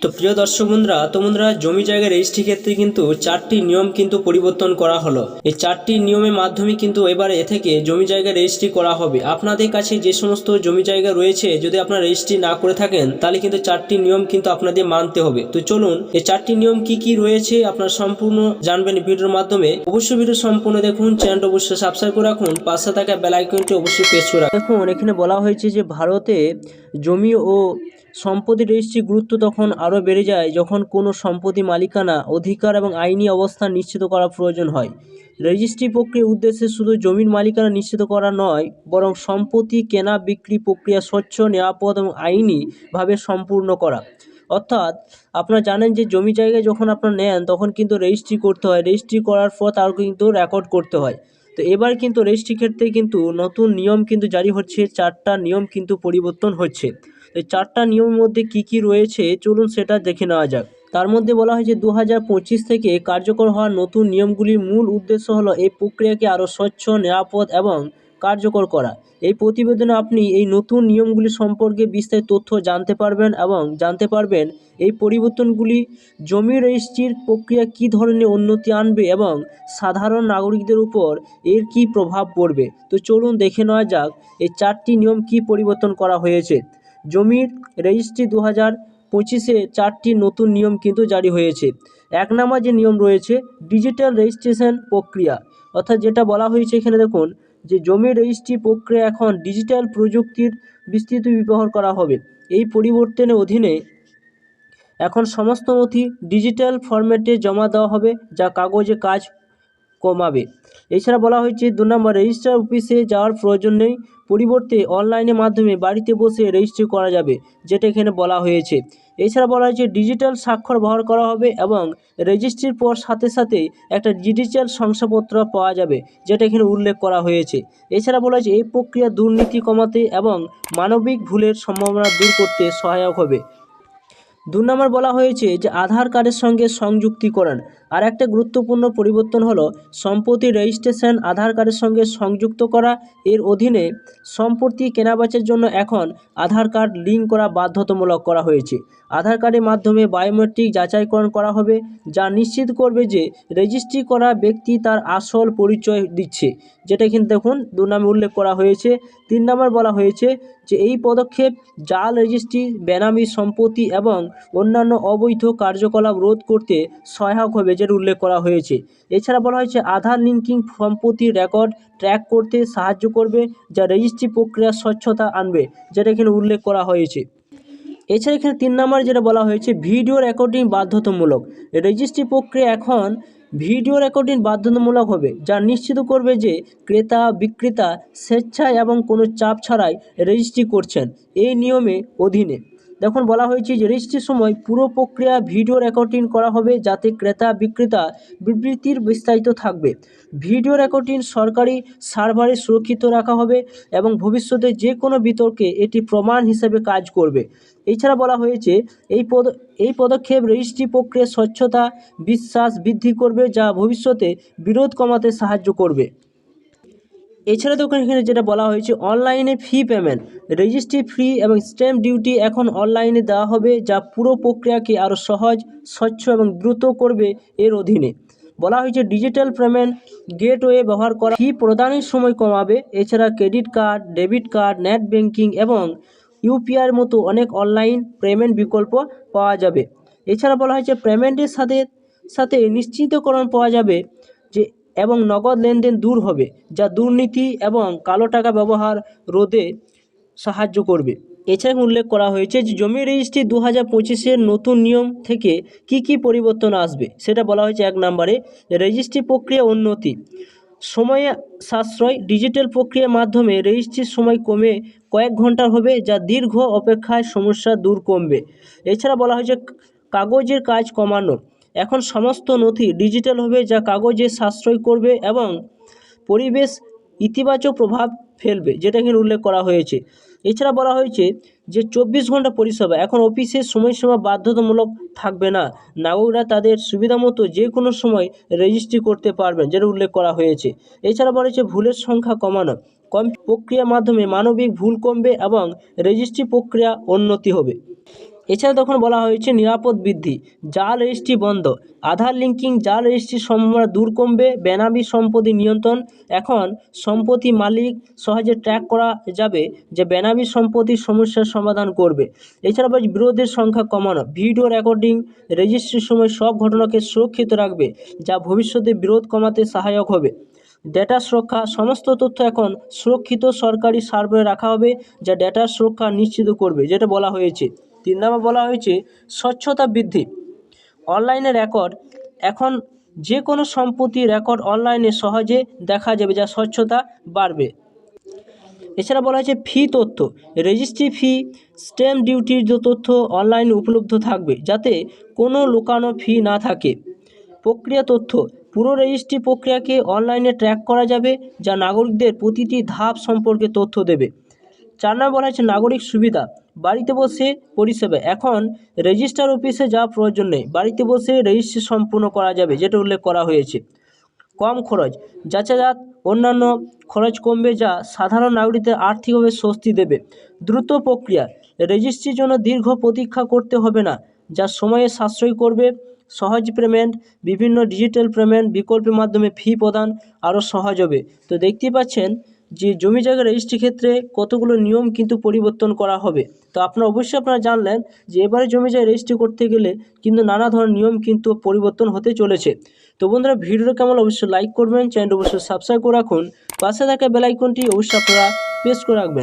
তো প্রিয় দর্শক বন্ধুরা, তো বন্ধুরা, জমি জায়গা রেজিস্ট্রি ক্ষেত্রে কিন্তু চারটি নিয়ম কিন্তু পরিবর্তন করা হলো। এই চারটি নিয়মের মাধ্যমে কিন্তু এবারে এ থেকে জমি জায়গা রেজিস্ট্রি করা হবে। আপনাদের কাছে যে সমস্ত জমি জায়গা রয়েছে, যদি আপনারা রেজিস্ট্রি না করে থাকেন, তাহলে কিন্তু চারটি নিয়ম কিন্তু আপনাদের মানতে হবে। তো চলুন এই চারটি নিয়ম কি কি রয়েছে আপনারা সম্পূর্ণ জানবেন ভিডিওর মাধ্যমে। অবশ্যই ভিডিও সম্পূর্ণ দেখুন, চ্যানেলটা অবশ্যই সাবস্ক্রাইব করে রাখুন, পাশে থাকা বেল আইকনটি অবশ্যই প্রেস করে রাখুন। দেখুন, এখানে বলা হয়েছে যে ভারতে জমি ও সম্পত্তি রেজিস্ট্রির গুরুত্ব তখন আরও বেড়ে যায় যখন কোনো সম্পত্তি মালিকানা, অধিকার এবং আইনি অবস্থান নিশ্চিত করা প্রয়োজন হয়। রেজিস্ট্রি প্রক্রিয়ার উদ্দেশ্যে শুধু জমির মালিকানা নিশ্চিত করা নয়, বরং সম্পত্তি কেনা, বিক্রি প্রক্রিয়া স্বচ্ছ, নিরাপদ এবং আইনিভাবে সম্পূর্ণ করা। অর্থাৎ, আপনারা জানেন যে জমি জায়গায় যখন আপনারা নেন, তখন কিন্তু রেজিস্ট্রি করতে হয়। রেজিস্ট্রি করার পর তার কিন্তু রেকর্ড করতে হয়। তো এবার কিন্তু রেজিস্ট্রি ক্ষেত্রে কিন্তু নতুন নিয়ম কিন্তু জারি হচ্ছে, চারটা নিয়ম কিন্তু পরিবর্তন হচ্ছে। এই চারটা নিয়মের মধ্যে কি কি রয়েছে, চলুন সেটা দেখে নেওয়া যাক। তার মধ্যে বলা হয়েছে দু হাজার পঁচিশ থেকে কার্যকর হওয়া নতুন নিয়মগুলির মূল উদ্দেশ্য হলো এই প্রক্রিয়াকে আরও স্বচ্ছ, নিরাপদ এবং কার্যকর করা। এই প্রতিবেদনে আপনি এই নতুন নিয়মগুলি সম্পর্কে বিস্তারিত তথ্য জানতে পারবেন এবং জানতে পারবেন এই পরিবর্তনগুলি জমি রেজিস্ট্রির প্রক্রিয়া কী ধরনের উন্নতি আনবে এবং সাধারণ নাগরিকদের উপর এর কী প্রভাব পড়বে। তো চলুন দেখে নেওয়া যাক, এই চারটি নিয়ম কী পরিবর্তন করা হয়েছে। জমির রেজিস্ট্রি দু হাজার পঁচিশে চারটি নতুন নিয়ম কিন্তু জারি হয়েছে। এক নম্বর যে নিয়ম রয়েছে, ডিজিটাল রেজিস্ট্রেশন প্রক্রিয়া। অর্থাৎ যেটা বলা হয়েছে এখানে দেখুন, যে জমি রেজিস্ট্রি প্রক্রিয়া এখন ডিজিটাল প্রযুক্তির বিস্তৃত ব্যবহার করা হবে। এই পরিবর্তনের অধীনে এখন সমস্ত নথি ডিজিটাল ফরম্যাটে জমা দেওয়া হবে, যা কাগজে কাজ কমাবে। এছাড়া বলা হয়েছে, দু নম্বর রেজিস্ট্রার অফিসে যাওয়ার প্রয়োজন নেই। পরিবর্তে অনলাইনের মাধ্যমে বাড়িতে বসে রেজিস্ট্রি করা যাবে, যেটা এখানে বলা হয়েছে। এছাড়া বলা হয়েছে, ডিজিটাল স্বাক্ষর ব্যবহার করা হবে এবং রেজিস্ট্রির পর সাথে সাথে একটা ডিজিটাল শংসাপত্র পাওয়া যাবে, যেটা এখানে উল্লেখ করা হয়েছে। এছাড়া বলা হয়েছে, এই প্রক্রিয়া দুর্নীতি কমাতে এবং মানবিক ভুলের সম্ভাবনা দূর করতে সহায়ক হবে। দু নম্বর বলা হয়েছে যে আধার কার্ডের সঙ্গে সংযুক্তিকরণ আর একটা গুরুত্বপূর্ণ পরিবর্তন হলো সম্পত্তি রেজিস্ট্রেশন আধার কার্ডের সঙ্গে সংযুক্ত করা। এর অধীনে সম্পত্তি কেনাবেচার জন্য এখন আধার কার্ড লিঙ্ক করা বাধ্যতামূলক করা হয়েছে। আধার কার্ডের মাধ্যমে বায়োমেট্রিক যাচাইকরণ করা হবে, যা নিশ্চিত করবে যে রেজিস্ট্রি করা ব্যক্তি তার আসল পরিচয় দিচ্ছে। যেটা কিন্তু দেখুন, দু নামে উল্লেখ করা হয়েছে। তিন নম্বর বলা হয়েছে যে এই পদক্ষেপ, জাল রেজিস্ট্রি, বেনামি সম্পত্তি এবং অন্যান্য অবৈধ কার্যকলাপ রোধ করতে সহায়ক হবে যেটা উল্লেখ করা হয়েছে। এছাড়া বলা হয়েছে, আধার লিঙ্কিং সম্পত্তির রেকর্ড ট্র্যাক করতে সাহায্য করবে, যা রেজিস্ট্রি প্রক্রিয়ার স্বচ্ছতা আনবে, যেটা এখানে উল্লেখ করা হয়েছে। এছাড়া এখানে তিন নম্বরে যেটা বলা হয়েছে, ভিডিও রেকর্ডিং বাধ্যতামূলক। রেজিস্ট্রি প্রক্রিয়া এখন ভিডিও রেকর্ডিং বাধ্যতামূলক হবে, যা নিশ্চিত করবে যে ক্রেতা, বিক্রেতা স্বেচ্ছায় এবং কোনো চাপ ছাড়াই রেজিস্ট্রি করছেন। এই নিয়মে অধীনে। দেখুন, বলা হয়েছে যে রেজিস্ট্রির সময় পুরো প্রক্রিয়া ভিডিও রেকর্ডিং করা হবে যাতে ক্রেতা, বিক্রেতা বিবৃতির বিস্তারিত থাকবে। ভিডিও রেকর্ডিং সরকারি সার্ভারে সুরক্ষিত রাখা হবে এবং ভবিষ্যতে যে কোনো বিতর্কে এটি প্রমাণ হিসেবে কাজ করবে। এছাড়া বলা হয়েছে, এই পদ, এই পদক্ষেপ রেজিস্ট্রি প্রক্রিয়ার স্বচ্ছতা, বিশ্বাস বৃদ্ধি করবে যা ভবিষ্যতে বিরোধ কমাতে সাহায্য করবে। এছাড়া তো এখানে যেটা বলা হয়েছে, অনলাইনে ফি পেমেন্ট। রেজিস্ট্রি ফি এবং স্ট্যাম্প ডিউটি এখন অনলাইনে দেওয়া হবে, যা পুরো প্রক্রিয়াকে আরও সহজ, স্বচ্ছ এবং দ্রুত করবে এর অধীনে। বলা হয়েছে, ডিজিটাল পেমেন্ট গেটওয়ে ব্যবহার করা ফি প্রদানের সময় কমাবে। এছাড়া credit card, debit card, net banking এবং ইউপিআইয়ের মতো অনেক অনলাইন পেমেন্ট বিকল্প পাওয়া যাবে। এছাড়া বলা হয়েছে, পেমেন্টের সাথে সাথে নিশ্চিতকরণ পাওয়া যাবে। এবং নগদ লেনদেন দূর হবে, যা দুর্নীতি এবং কালো টাকা ব্যবহার রোধে সাহায্য করবে। এছাড়া উল্লেখ করা হয়েছে যে জমি রেজিস্ট্রি দু হাজার পঁচিশের নতুন নিয়ম থেকে কি কি পরিবর্তন আসবে, সেটা বলা হয়েছে এক নম্বরে রেজিস্ট্রি প্রক্রিয়া উন্নতি, সময়ে সাশ্রয়, ডিজিটাল প্রক্রিয়ার মাধ্যমে রেজিস্ট্রির সময় কমে কয়েক ঘণ্টার হবে, যা দীর্ঘ অপেক্ষায় সমস্যা দূর কমবে এছাড়া বলা হয়েছে কাগজের কাজ কমানো এখন সমস্ত নথি ডিজিটাল হবে যা কাগজে সাশ্রয় করবে এবং পরিবেশ ইতিবাচক প্রভাব ফেলবে, যেটা এখানে উল্লেখ করা হয়েছে। এছাড়া বলা হয়েছে যে চব্বিশ ঘণ্টা পরিষেবা এখন অফিসের সময়সীমা বাধ্যতামূলক থাকবে না। নাগরিকরা তাদের সুবিধা মতো যে কোনো সময় রেজিস্ট্রি করতে পারবেন, যেটা উল্লেখ করা হয়েছে। এছাড়া বলা হয়েছে ভুলের সংখ্যা কমানো। কম প্রক্রিয়ার মাধ্যমে মানবিক ভুল কমবে এবং রেজিস্ট্রি প্রক্রিয়া উন্নতি হবে। এছাড়া তখন বলা হয়েছে নিরাপদ বৃদ্ধি, জাল রেজিস্ট্রি বন্ধ, আধার লিঙ্কিং, জাল রেজিস্ট্রির সম্ভাবনা দূর কমবে, বেনামি সম্পত্তি নিয়ন্ত্রণ, এখন সম্পত্তি মালিক সহজে ট্র্যাক করা যাবে যে বেনামি সম্পত্তির সমস্যার সমাধান করবে। এছাড়া বিরোধের সংখ্যা কমানো, ভিডিও রেকর্ডিং, রেজিস্ট্রির সময় সব ঘটনাকে সুরক্ষিত রাখবে, যা ভবিষ্যতে বিরোধ কমাতে সহায়ক হবে। ডেটা সুরক্ষা, সমস্ত তথ্য এখন সুরক্ষিত সরকারি সার্ভারে রাখা হবে, যা ডেটার সুরক্ষা নিশ্চিত করবে, যেটা বলা হয়েছে। তিন নম্বর বলা হয়েছে স্বচ্ছতা বৃদ্ধি। অনলাইনে রেকর্ড, এখন যে কোনো সম্পত্তি রেকর্ড অনলাইনে সহজে দেখা যাবে যা স্বচ্ছতা বাড়বে। এছাড়া বলা হয়েছে ফি তথ্য, রেজিস্ট্রি ফি, স্ট্যাম্প ডিউটির তথ্য অনলাইনে উপলব্ধ থাকবে যাতে কোনো লুকানো ফি না থাকে। প্রক্রিয়া তথ্য, পুরো রেজিস্ট্রি প্রক্রিয়াকে অনলাইনে ট্র্যাক করা যাবে যা নাগরিকদের প্রতিটি ধাপ সম্পর্কে তথ্য দেবে। চার নম্বর বলা হয়েছে নাগরিক সুবিধা, বাড়িতে বসে পরিষেবা। এখন রেজিস্টার অফিসে যাওয়া প্রয়োজন নেই, বাড়িতে বসে রেজিস্ট্রি সম্পূর্ণ করা যাবে, যেটা উল্লেখ করা হয়েছে। কম খরচ যাতায়াত অন্যান্য খরচ কমবে যা সাধারণ নাগরিকদের আর্থিকভাবে স্বস্তি দেবে। দ্রুত প্রক্রিয়া, রেজিস্ট্রির জন্য দীর্ঘ প্রতীক্ষা করতে হবে না, যা সময়ে সাশ্রয় করবে। সহজ পেমেন্ট, বিভিন্ন ডিজিটাল পেমেন্ট বিকল্পের মাধ্যমে ফি প্রদান আরও সহজ হবে। তো দেখতেই পাচ্ছেন যে জমি জায়গা রেজিস্ট্রি ক্ষেত্রে কতগুলো নিয়ম কিন্তু পরিবর্তন করা হবে। তো আপনারা অবশ্যই আপনারা জানলেন যে এবারে জমি জায়গা রেজিস্ট্রি করতে গেলে কিন্তু নানা ধরনের নিয়ম কিন্তু পরিবর্তন হতে চলেছে। তো বন্ধুরা, ভিডিওটা কেমন অবশ্যই লাইক করবেন চ্যানেল অবশ্যই সাবস্ক্রাইব করে রাখুন। পাশে থাকা বেলাইকনটি অবশ্যই আপনারা প্রেস করে রাখবেন।